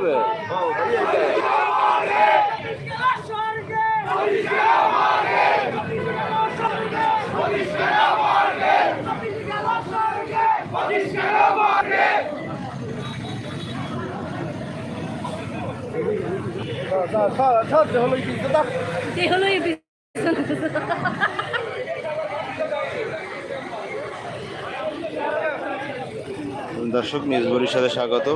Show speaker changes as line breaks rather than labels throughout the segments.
হবে।
হলো এই বি-
দর্শক, নিউজ বরিশালে স্বাগত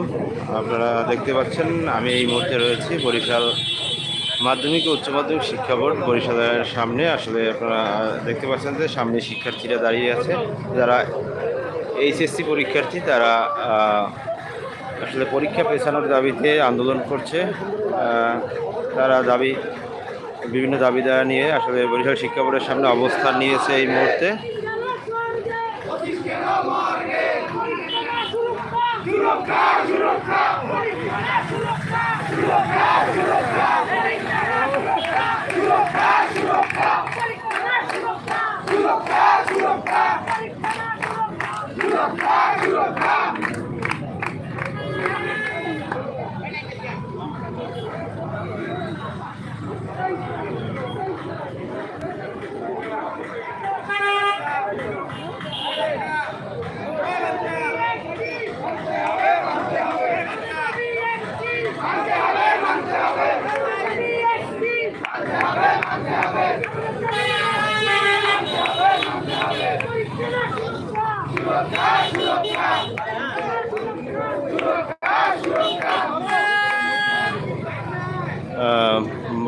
আপনারা দেখতে পাচ্ছেন, আমি এই মুহূর্তে রয়েছি বরিশাল মাধ্যমিক উচ্চ মাধ্যমিক শিক্ষা বোর্ড বরিশালের সামনে। আসলে আপনারা দেখতে পাচ্ছেন যে সামনে শিক্ষার্থীরা দাঁড়িয়ে আছে। যারা এইচএসসি পরীক্ষার্থী, তারা আসলে পরীক্ষা পেছানোর দাবিতে আন্দোলন করছে। তারা দাবি, বিভিন্ন দাবি দেওয়া নিয়ে আসলে বরিশাল শিক্ষা বোর্ডের সামনে অবস্থান নিয়েছে এই মুহূর্তে। আহ,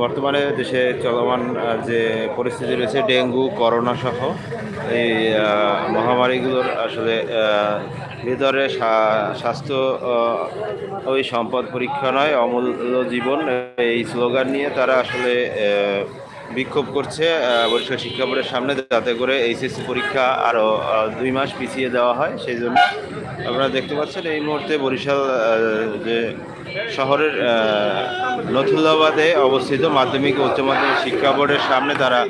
বর্তমানে দেশে চলমান যে পরিস্থিতি রয়েছে, ডেঙ্গু, করোনা সহ, এই মহামারীগুলোর আসলে ভিতরে স্বাস্থ্য ওই সম্পদ পরীক্ষা নয়, অমূল্য জীবন, এই স্লোগান নিয়ে তারা আসলে বিক্ষোভ করছে বরিশাল শিক্ষা বোর্ডের সামনে, যাতে করে এইচএসসি পরীক্ষা আরও দুই মাস পিছিয়ে দেওয়া হয়, সেই জন্য আপনারা দেখতে পাচ্ছেন এই মুহূর্তে বরিশাল যে শহরের নথুল্লাবাদে অবস্থিত মাধ্যমিক ও উচ্চ মাধ্যমিক শিক্ষা বোর্ডের সামনে তারা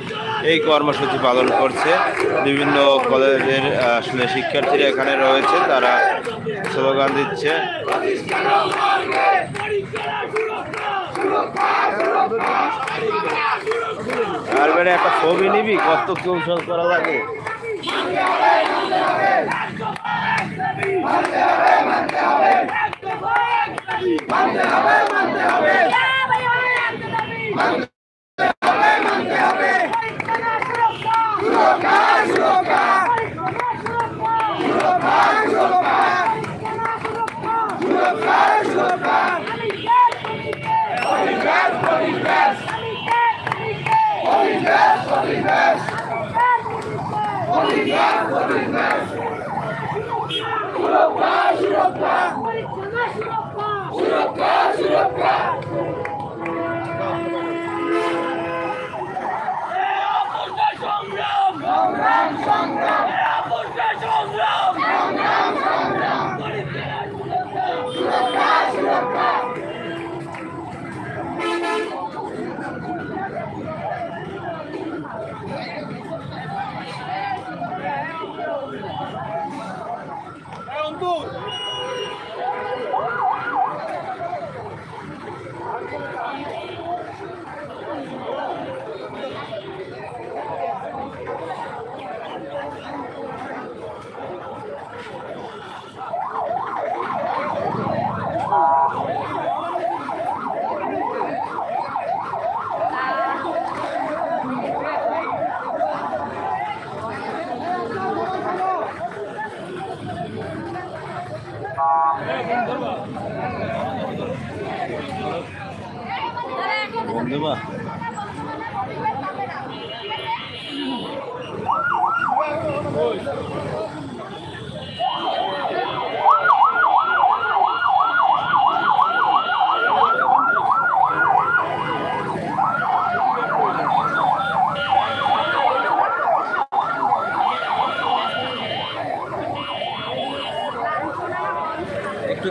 এই কর্মসূচি পালন করছে। বিভিন্ন কলেজের আসলে শিক্ষার্থীরা এখানে রয়েছে, তারা স্লোগান দিচ্ছে। আর বেড়ে একটা ছবি নিবি, কত কৌশল করা লাগে। বন্ধু বা
একটু দাঁড়ান একটু রাখেন শিখছে ইয়া
তো এই-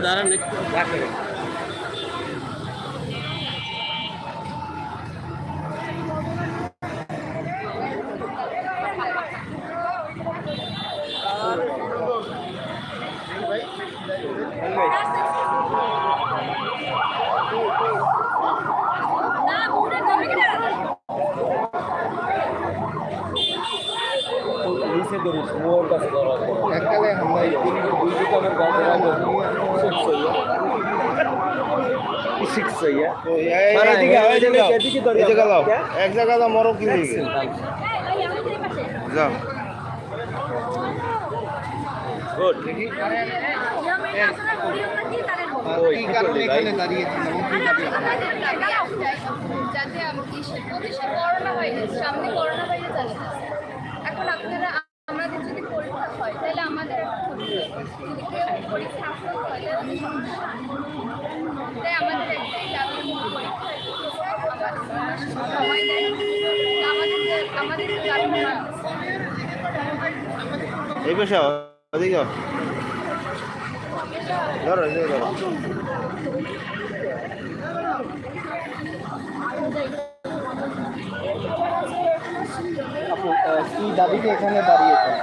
না,
এইদিকে আও,
এদিকে,
এইদিকে আও।
এদিকে এককালে
আমরা
দুই
দোকানের এক জায়গা দাম মরো কিনে যাও
গুড
ওই
কারণে এখানে
যাতে দেশে করোনা ভাইরাস সামনে করোনা ভাইরাস আসছে এখন আপনারা আমাদের যদি পরীক্ষা হয় তাহলে আমাদের যদি কেউ পরীক্ষা হয় তাহলে আমাদের সমস্যা হবে। তাই আমাদের একটাই দাবি পরীক্ষা আবার সবাই দেয় আমাদের আমাদের দাবি
এই পেশা ওদিকে আও। ধরো ধরো।
আপু কি দাবিতে এখানে দাঁড়িয়েছেন?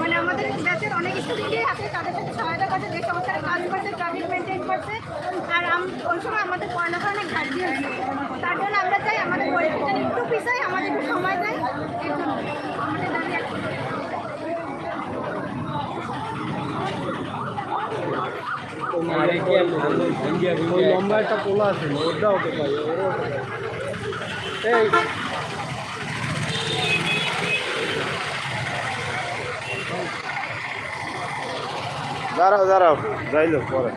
মানে আমাদের দেশের অনেক স্টুডেন্টই আছে তাদের সাথে সহায়তা করছে যে সংস্থায় কাজ করছে ট্রাফিক মেনটেন করছে আর ওই সময় আমাদের পড়ালেখা অনেক ঘাটতি হয়েছে তার জন্য আমরা একটু পিছাই আমাদের একটু সময় দেয়
লম্বা একটা পোলা আছে না, ওটাও তো পাই ওরও এই
দাঁড়াও দাঁড়াও। যাইলো পরে।